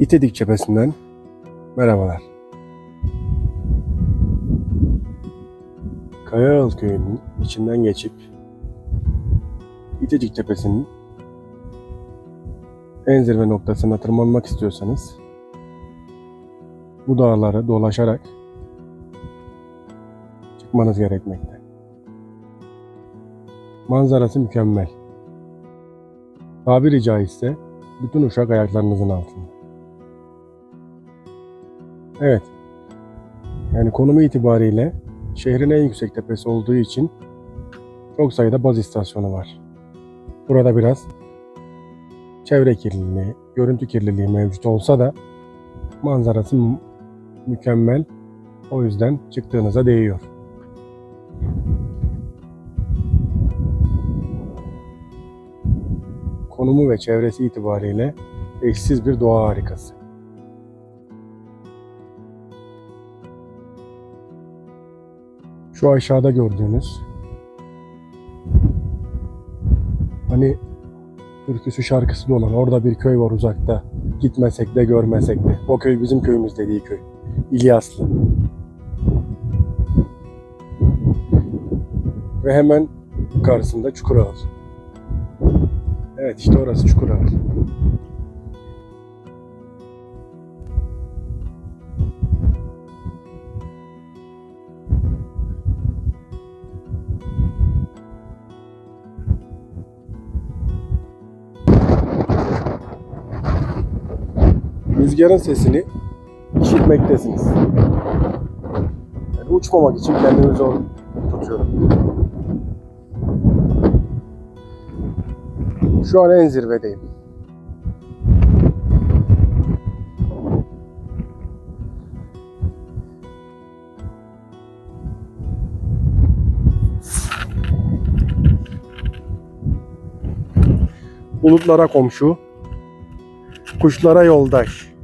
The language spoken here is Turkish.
İtedik cephesinden merhabalar. Kayağıl köyünün içinden geçip İtecik Tepesi'nin en zirve noktasına tırmanmak istiyorsanız bu dağları dolaşarak çıkmanız gerekmekte. Manzarası mükemmel. Tabiri caizse bütün uşak ayaklarınızın altında. Evet. Yani konumu itibariyle şehrin en yüksek tepesi olduğu için çok sayıda baz istasyonu var. Burada biraz çevre kirliliği, görüntü kirliliği mevcut olsa da manzarası mü- mükemmel. O yüzden çıktığınıza değiyor. Konumu ve çevresi itibariyle eşsiz bir doğa harikası. Şu aşağıda gördüğünüz hani türküsü şarkısı da olan orada bir köy var uzakta. Gitmesek de görmesek de. O köy bizim köyümüz dediği köy. İlyaslı. Ve hemen karşısında Çukurağır. Evet işte orası Çukurağır. Rüzgarın sesini işitmektesiniz. Yani uçmamak için kendimi zor tutuyorum. Şu an en zirvedeyim. Bulutlara komşu, kuşlara yoldaş.